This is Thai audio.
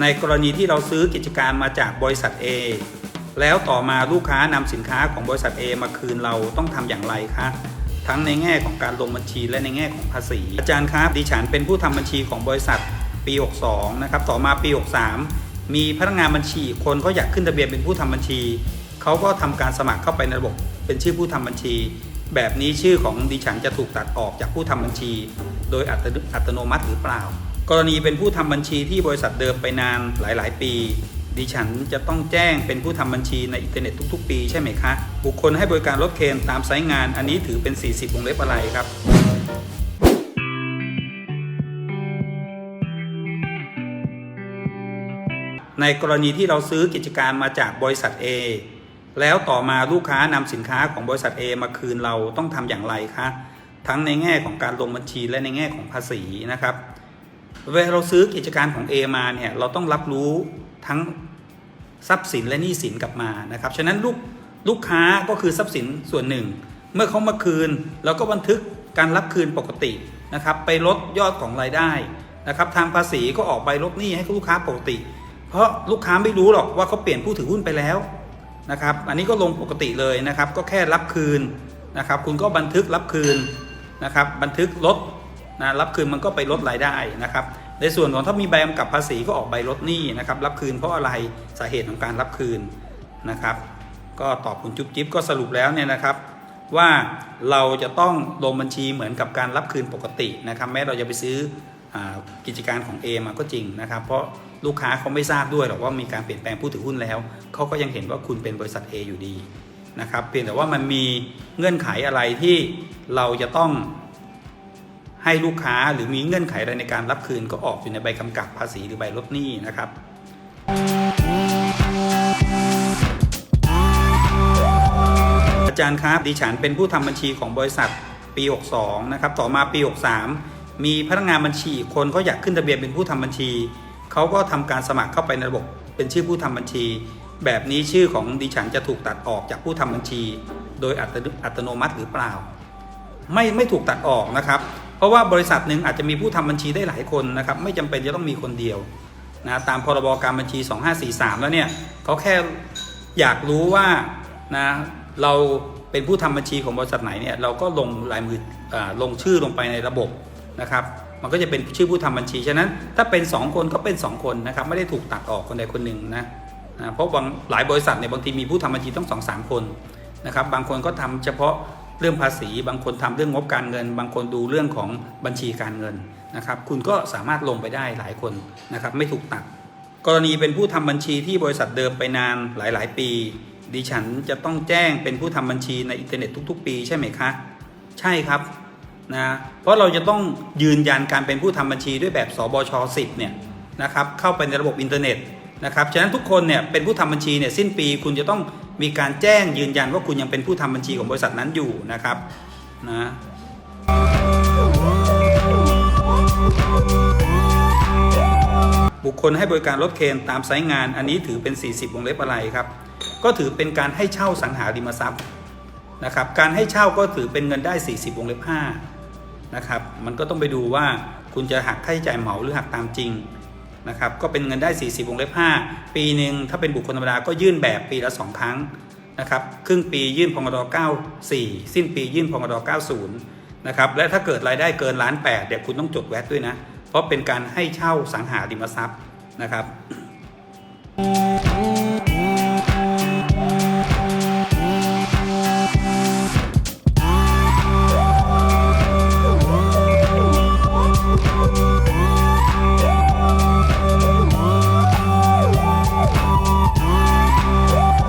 ในกรณีที่เราซื้อกิจการมาจากบริษัท A แล้วต่อมาลูกค้านำสินค้าของบริษัท A มาคืนเราต้องทำอย่างไรคะทั้งในแง่ของการลงบัญชีและในแง่ของภาษี อาจารย์ครับดิฉันเป็นผู้ทำบัญชีของบริษัทปี 62 นะครับ ต่อมาปี 63 มีพนักงานบัญชีคนเขาอยากขึ้นทะเบียนเป็นผู้ทำบัญชี เขาก็ทำการสมัครเข้าไปในระบบเป็นชื่อผู้ทำบัญชี แบบนี้ชื่อของดิฉันจะถูกตัดออกจากผู้ทำบัญชี โดยอัตอัตโนมัติหรือเปล่า กรณีเป็นผู้ทำบัญชีที่บริษัทเดิมไปนานหลาย ๆ ปี ดิฉันจะต้องแจ้งเป็นผู้ทำบัญชีในอินเทอร์เน็ตทุก ๆ ปีใช่ไหมคะ บุคคลให้บริการรถเคนตามไซต์งาน อันนี้ถือเป็น 40 วงเล็บอะไรครับในกรณีที่เราซื้อกิจการมาจากบริษัท A แล้วต่อมาลูกค้านำสินค้าของบริษัท A มาคืนเราต้องทำอย่างไรคะ ทั้งในแง่ของการลงบัญชีและในแง่ของภาษีนะครับ เวลาเราซื้อกิจการของ A มาเนี่ยเราต้องรับรู้ทั้งทรัพย์สินและหนี้สินกลับมานะครับฉะนั้นลูกลูกค้าก็คือทรัพย์สินส่วนหนึ่ง เมื่อเขามาคืนเราก็บันทึกการรับคืนปกตินะครับไปลดยอดของรายได้นะครับทางภาษีก็ออกใบลดหนี้ให้ลูกค้าปกติ เพราะลูกค้าไม่รู้หรอกว่าเขาเปลี่ยนผู้ถือหุ้นไปแล้วนะครับอันนี้ก็ลงปกติเลยนะครับก็แค่รับคืนนะครับคุณก็บันทึกรับคืนนะครับบันทึกลด นะรับคืนมันก็ไปลดรายได้นะครับ ในส่วนของถ้ามีใบกำกับภาษีก็ออกใบลดหนี้นะครับรับคืนเพราะอะไรสาเหตุของการรับคืนนะครับ ก็ตอบคุณจุ๊บจิ๊บก็สรุปแล้วเนี่ยนะครับว่าเราจะต้องลงบัญชีเหมือนกับการรับคืนปกตินะครับ แม้เราจะไปซื้ออกิจการของ A มาก็จริงนะครับ เพราะลูกค้าเขาไม่ทราบด้วยหรอกว่ามีการเปลี่ยนแปลงผู้ถือหุ้นแล้วเขาก็ยังเห็นว่าคุณเป็นบริษัท A อยู่ดีนะครับเพียงแต่ว่ามันมีเงื่อนไขอะไรที่เราจะต้อง ให้ลูกค้าหรือมีเงื่อนไขอะไรในการรับคืนก็ออกอยู่ในใบกำกับภาษีหรือใบลดหนี้นะครับอาจารย์ครับดิฉันเป็นผู้ทำบัญชีของบริษัทปี 62 นะครับ ต่อมาปี 63 มีพนักงานบัญชีคนเขาอยากขึ้นทะเบียนเป็นผู้ทำบัญชี เขาก็ทำการสมัครเข้าไปในระบบเป็นชื่อผู้ทำบัญชี แบบนี้ชื่อของดิฉันจะถูกตัดออกจากผู้ทำบัญชี โดยอัตอัตโนมัติหรือเปล่า ไม่ไม่ถูกตัดออกนะครับ เพราะว่าบริษัทหนึ่งอาจจะมีผู้ทำบัญชีได้หลายคนนะครับไม่จำเป็นจะต้องมีคนเดียวนะตามพรบการบัญชี 2543 แล้วเนี่ยเขาแค่อยากรู้ว่านะเราเป็นผู้ทำบัญชีของบริษัทไหนเนี่ยเราก็ลงลายมืออลงชื่อลงไปในระบบนะครับมันก็จะเป็นชื่อผู้ทำบัญชี ฉะนั้นถ้าเป็น 2 คนก็เป็น 2 คนนะครับไม่ได้ถูกตัดออกคนใดคนหนึ่งนะนะเพราะบางหลายบริษัทเนี่ยบางทีมีผู้ทำบัญชีต้องสองสามคนนะครับบางคนก็ทำเฉพาะ เรื่องภาษี บางคนทำเรื่องงบการเงิน บางคนดูเรื่องของบัญชีการเงินนะครับ คุณก็สามารถลงไปได้หลายคนนะครับ ไม่ถูกตัด กรณีเป็นผู้ทำบัญชีที่บริษัทเดิมไปนานหลาย ๆ ปี ดิฉันจะต้องแจ้งเป็นผู้ทำบัญชีในอินเทอร์เน็ตทุก ๆ ปีใช่ไหมคะ ใช่ครับนะเพราะเราจะต้องยืนยันการเป็นผู้ทำบัญชีด้วยแบบสบช 10เนี่ยนะครับเข้าไปในระบบอินเทอร์เน็ตนะครับฉะนั้นทุกคนเนี่ยเป็นผู้ทำบัญชีเนี่ยสิ้นปีคุณจะต้อง มีการแจ้งยืนยันว่าคุณยังเป็นผู้ทำบัญชีของบริษัทนั้นอยู่นะครับนะบุคคลให้บริการรถเคนตามไซต์งาน อันนี้ถือเป็น 40 วงเล็บอะไรครับ ก็ถือเป็นการให้เช่าสังหาริมทรัพย์นะครับการให้เช่าก็ถือเป็นเงินได้ 40 วงเล็บ5นะครับมันก็ต้องไปดูว่าคุณจะหักค่าใช้จ่ายเหมาหรือหักตามจริง นะครับก็เป็นเงินได้ 40วงเล็บ5 ปีหนึ่งถ้าเป็นบุคคลธรรมดาก็ยื่นแบบปีละ 2 ครั้งนะครับครึ่งปียื่นพงด94 สิ้นปียื่นพงด90นะครับและถ้าเกิดรายได้เกินล้านแปดเดี๋ยวคุณต้องจดแวดด้วยนะ เพราะเป็นการให้เช่าสังหาริมทรัพย์นะครับ